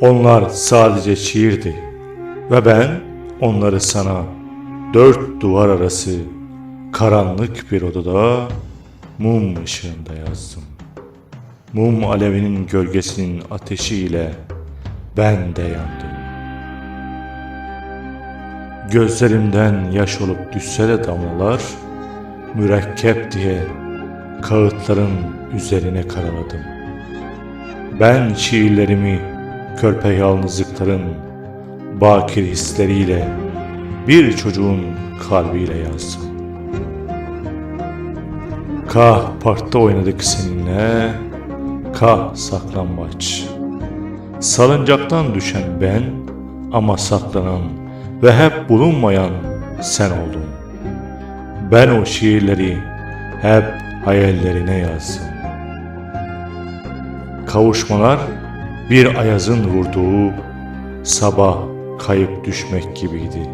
Onlar sadece şiirdi ve ben onları sana dört duvar arası karanlık bir odada mum ışığında yazdım. Mum alevinin gölgesinin ateşiyle ben de yandım. Gözlerimden yaş olup düşse de damlalar, mürekkep diye kağıtların üzerine karaladım. Ben şiirlerimi körpe yalnızlıkların bakir hisleriyle bir çocuğun kalbiyle yazdım. Kah parkta oynadık seninle, kah saklambaç. Salıncaktan düşen ben ama saklanan ve hep bulunmayan sen oldun. Ben o şiirleri hep hayallerine yazdım. Kavuşmalar bir ayazın vurduğu sabah kayıp düşmek gibiydi.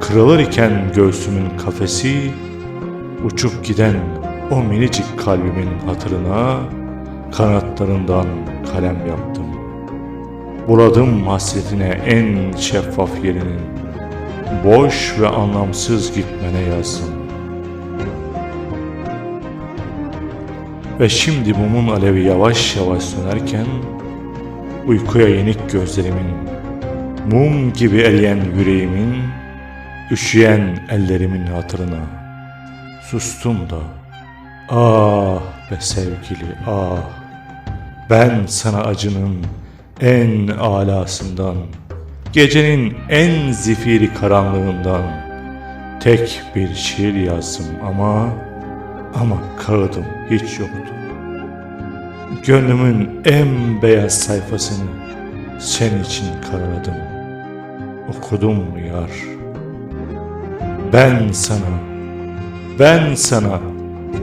Kırılır iken göğsümün kafesi, uçup giden o minicik kalbimin hatırına kanatlarından kalem yaptım. Buladım hasretine en şeffaf yerinin, boş ve anlamsız gitmene yazdım. Ve şimdi mumun alevi yavaş yavaş sönerken Uykuya yenik gözlerimin Mum gibi eriyen yüreğimin Üşüyen ellerimin hatırına Sustum da Ah be sevgili ah! Ben sana acının en alasından Gecenin en zifiri karanlığından Tek bir şiir yazdım ama Ama kağıdım hiç yoktu Gönlümün en beyaz sayfasını sen için karaladım. Okudum yar? Ben sana, ben sana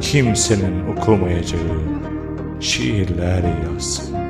kimsenin okumayacağı şiirler yazdım.